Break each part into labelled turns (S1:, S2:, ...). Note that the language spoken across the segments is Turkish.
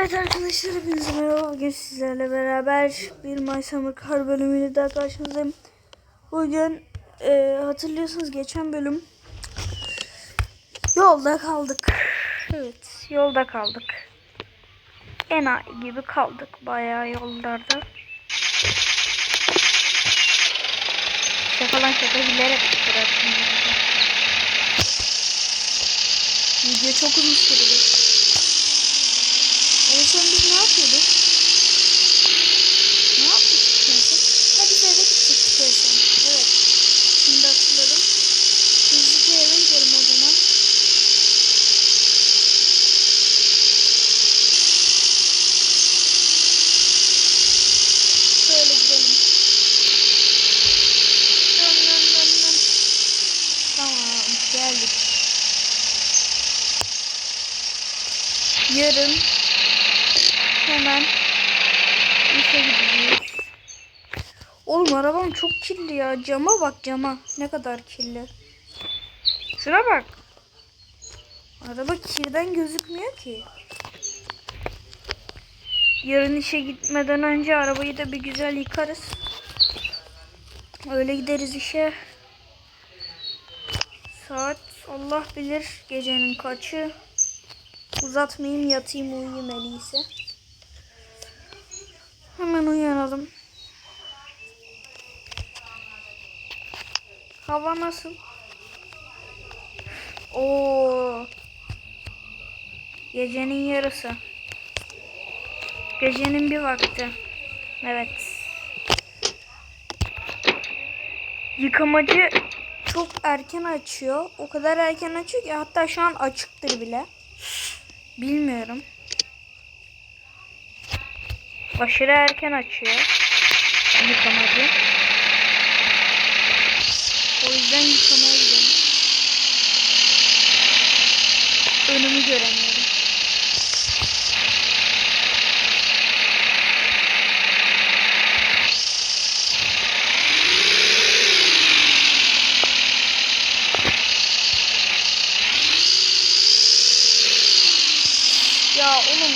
S1: Evet arkadaşlar hepinize merhaba. Bugün sizlerle beraber bir My Summer Car bölümüyle daha karşınızdayım. Bugün e, hatırlıyorsunuz geçen bölüm yolda kaldık. Evet yolda kaldık. Enayi gibi kaldık bayağı yollarda. Şaka lan şaka bilerek bıraktım. Video çok uzun sürdü. En son biz ne yapıyorduk? Ne yapmıştık en son? Ha biz eve gidecektik en son. Evet. Şimdi hatırladım. Hızlıca eve gidelim o zaman. Şöyle gidelim. Dön dön dön dön. Tamam geldik. Yarın hemen işe gideceğiz. Oğlum arabam çok kirli ya. Cama bak cama. Ne kadar kirli. Şuna bak. Araba kirden gözükmüyor ki. Yarın işe gitmeden önce arabayı da bir güzel yıkarız. Öyle gideriz işe. Saat Allah bilir gecenin kaçı. Uzatmayayım yatayım uyuyayım en iyisi. Hemen uyanalım. Hava nasıl? Oo. Gecenin yarısı. Gecenin bir vakti. Evet. Yıkamacı çok erken açıyor. O kadar erken açıyor ki hatta şu an açıktır bile. Bilmiyorum. Aşırı erken açıyor. Yıkamacı. O yüzden yıkamaya gidelim. Önümü göremiyorum. Ya oğlum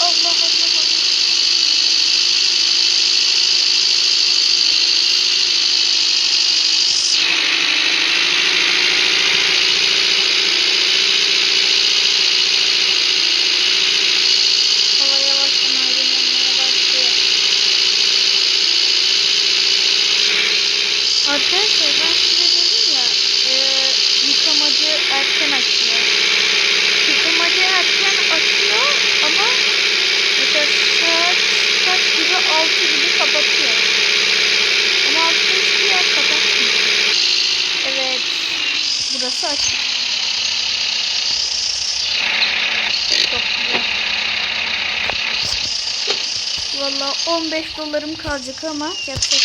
S1: Allah Allah Allah. Hava yavaştan aydınlanmaya başlıyor. Arkadaşlar ben size dedim ya e, yıkamacı erken açıyor. Yıkamacı erken açıyor ama mesela saat kaç gibi 6 gibi kapatıyor. Ama 6'da hiçbir yer kapatmıyor. Evet. Burası açık. Çok güzel. Valla 15 dolarım kalacak ama yapacak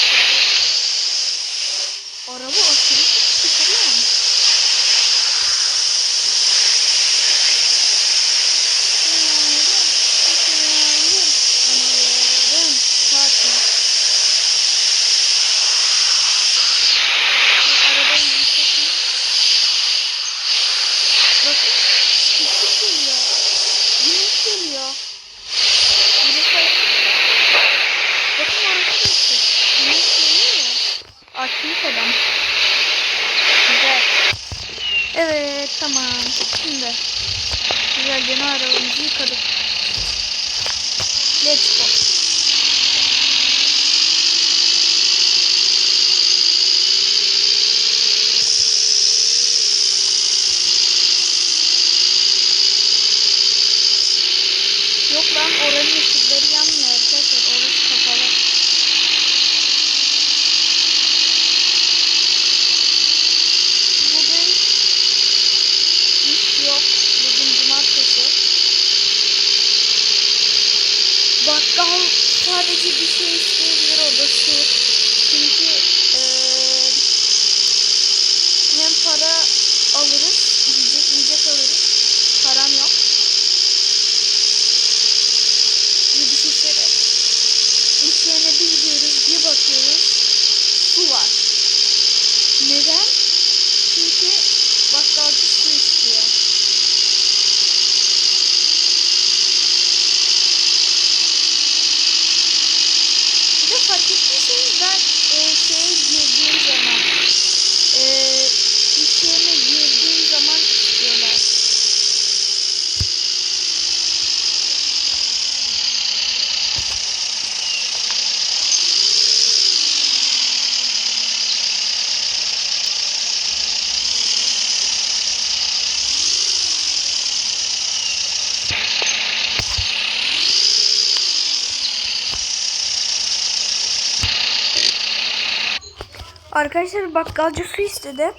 S1: Arkadaşlar bakkalcı su istedi.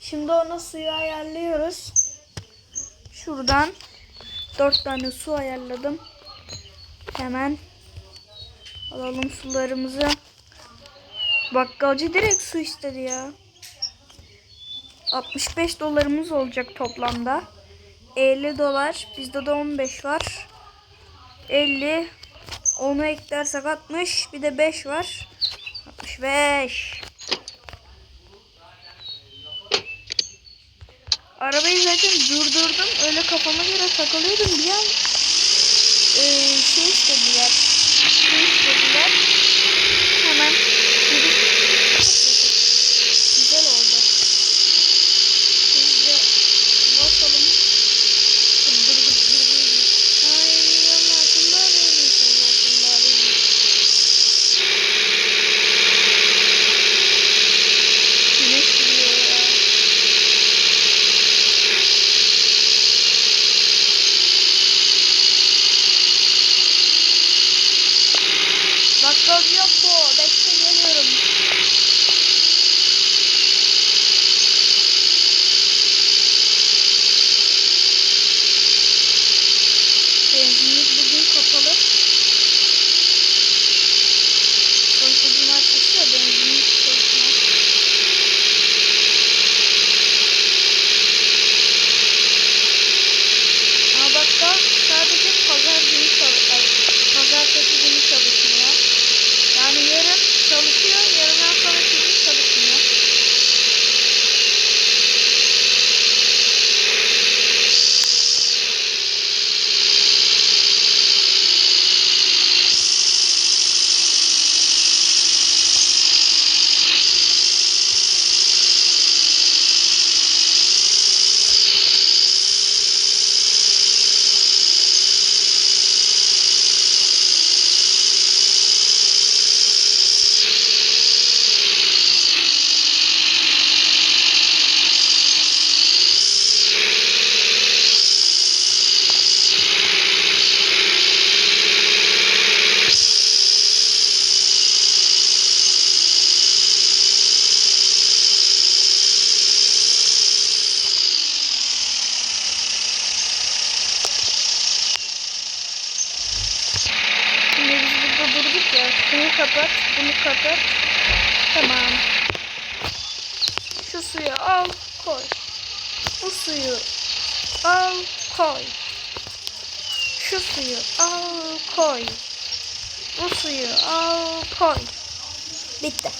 S1: Şimdi ona suyu ayarlıyoruz. Şuradan dört tane su ayarladım. Hemen alalım sularımızı. Bakkalcı direkt su istedi ya. 65 dolarımız olacak toplamda. 50 dolar. Bizde de 15 var. 50. Onu eklersek 60. Bir de 5 var. 65. Arabayı zaten durdurdum. Öyle kafama göre takılıyordum. Bir an e, şey. Şey koy. Bitti.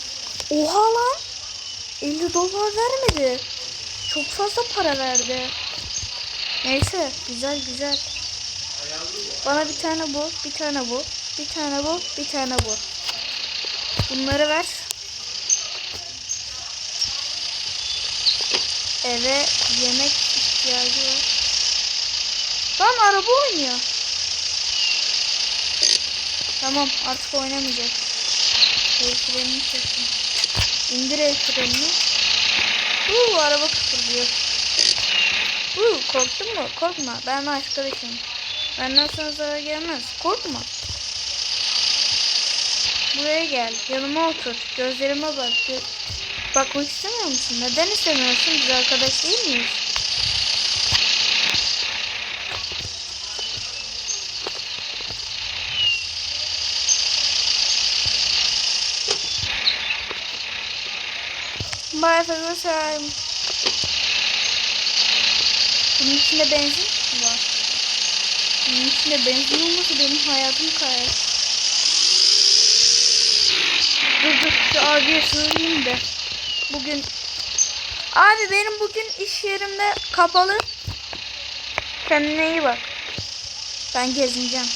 S1: Oha lan. 50 dolar vermedi. Çok fazla para verdi. Neyse, güzel güzel. Bana bir tane bu, bir tane bu, bir tane bu, bir tane bu. Bunları ver. Eve yemek ihtiyacı var. Lan araba oynuyor. Tamam artık oynamayacak. El frenini çektim. İndir el. Uuu araba kıpırdıyor. Uuu korktun mu? Korkma ben arkadaşım. Benden sana zarar gelmez. Korkma. Buraya gel. Yanıma otur. Gözlerime bak. Bakmak istemiyor musun? Neden istemiyorsun? Biz arkadaş değil miyiz? The time. Bunun içinde benzin mi var. Bunun içinde benzin olması benim hayatım kayar. Dur dur şu abiye söyleyeyim de. Bugün Abi benim bugün iş yerimde kapalı. Kendine iyi bak. Ben gezineceğim.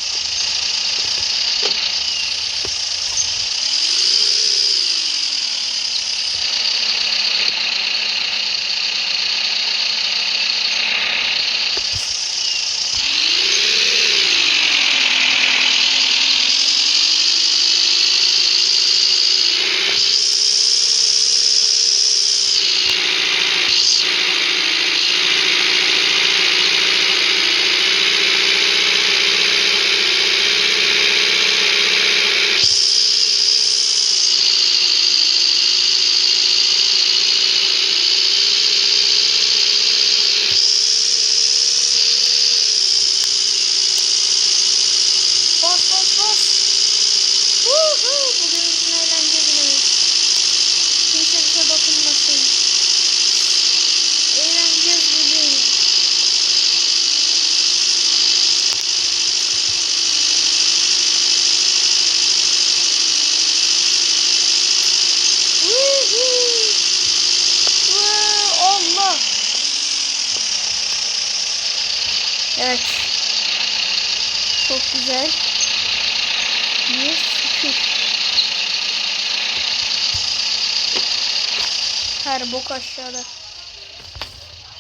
S1: Bok aşağıda.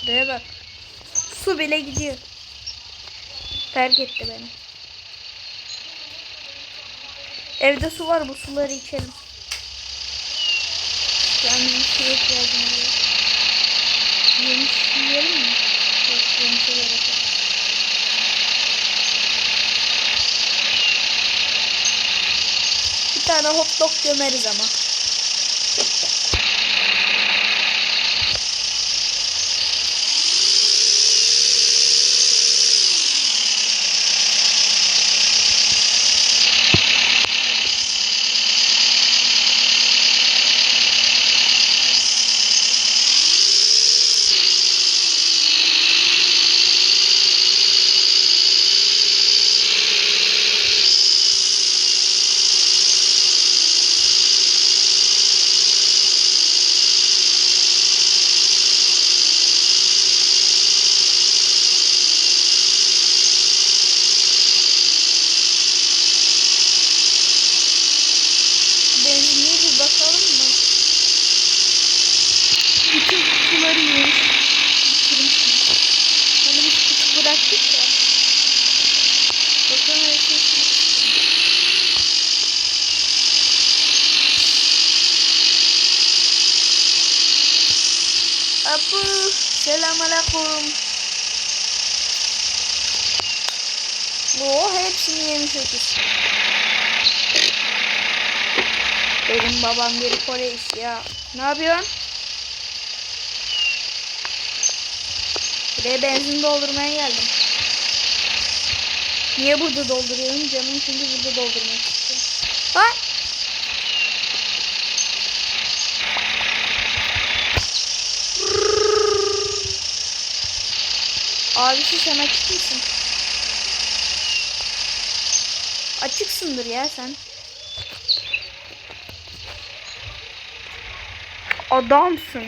S1: Buraya bak. Su bile gidiyor. Terk etti beni. Evde su var bu suları içelim. Yani bir şeye ihtiyacım var. Yemiş yiyelim mi? Yok yemişe gerek. Bir tane hot dog gömeriz ama. Selamünaleyküm. Oo, hepsini yemiş öküz. Benim babam bir polis ya. Ne yapıyorsun? Buraya benzin doldurmaya geldim. Niye burada dolduruyorum? Canım çünkü burada doldurmak Abisi sen açık mısın? Açıksındır ya sen. Adamsın.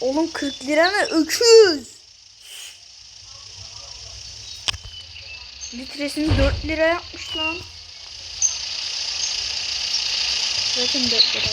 S1: Oğlum 40 lira mı? Öküz. Litresini 4 lira yapmış lan. Zaten 4 liraydı.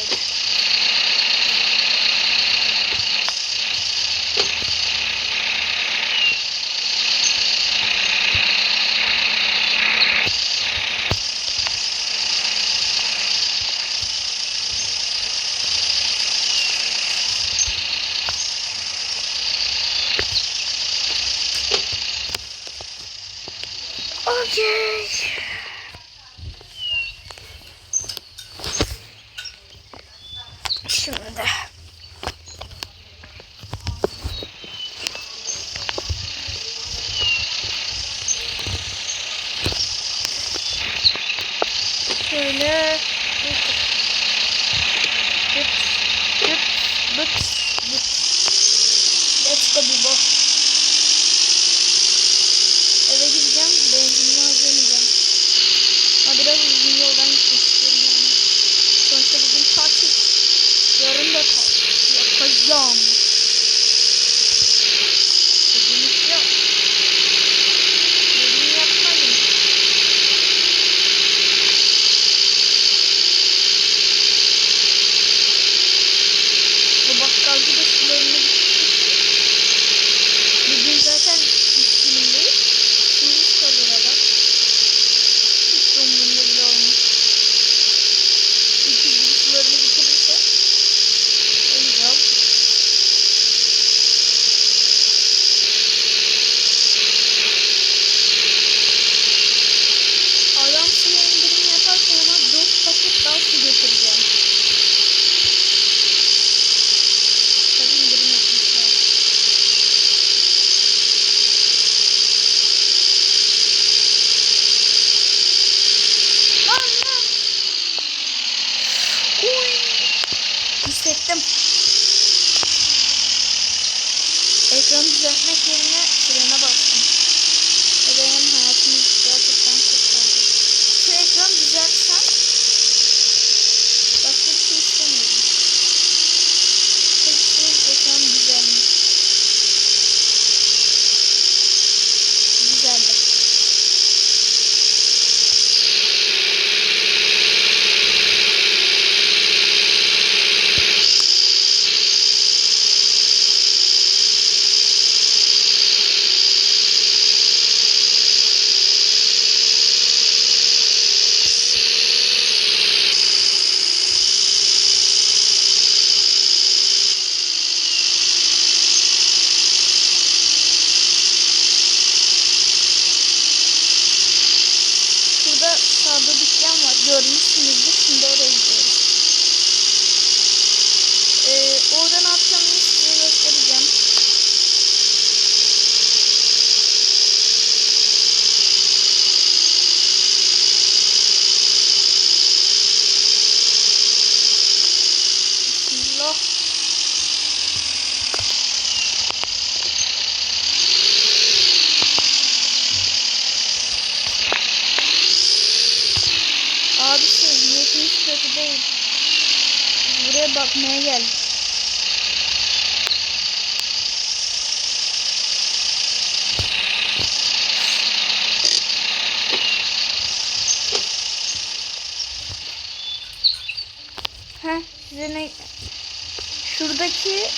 S1: Şuradaki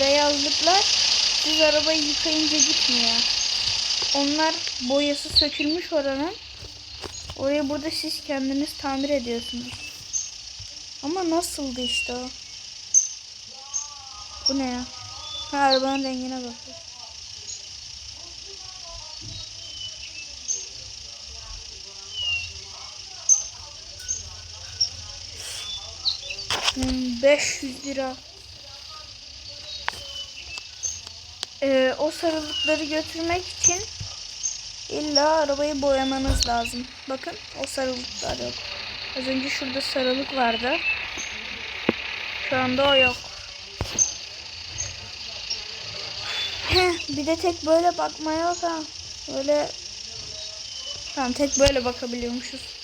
S1: beyazlıklar siz arabayı yıkayınca gitmiyor. Onlar boyası sökülmüş oranın. Orayı burada siz kendiniz tamir ediyorsunuz. Ama nasıldı işte o? Bu ne ya? Ha arabanın rengine bakıyor. Hmm, 500 lira. Ee, o sarılıkları götürmek için illa arabayı boyamanız lazım. Bakın o sarılıklar yok. Az önce şurada sarılık vardı. Şu anda o yok. Heh, bir de tek böyle bakma yok ha. Böyle Tamam tek böyle bakabiliyormuşuz.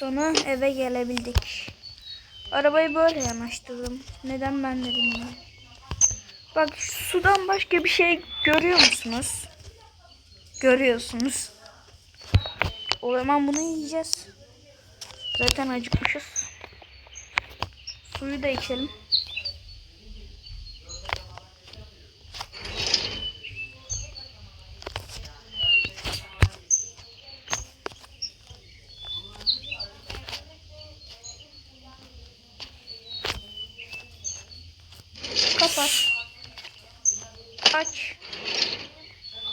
S1: Sonra eve gelebildik. Arabayı böyle yanaştırdım. Neden ben de bilmiyorum. Bak sudan başka bir şey görüyor musunuz? Görüyorsunuz. O zaman bunu yiyeceğiz. Zaten acıkmışız. Suyu da içelim. Kapat. Aç.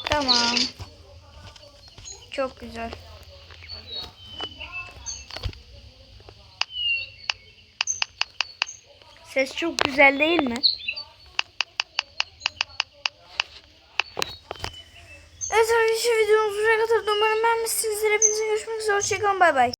S1: Tamam. Çok güzel. Ses çok güzel değil mi? Evet arkadaşlar videomuz buraya kadar. Umarım beğenmişsinizdir. Hepinize görüşmek üzere. Hoşçakalın. Bay bay.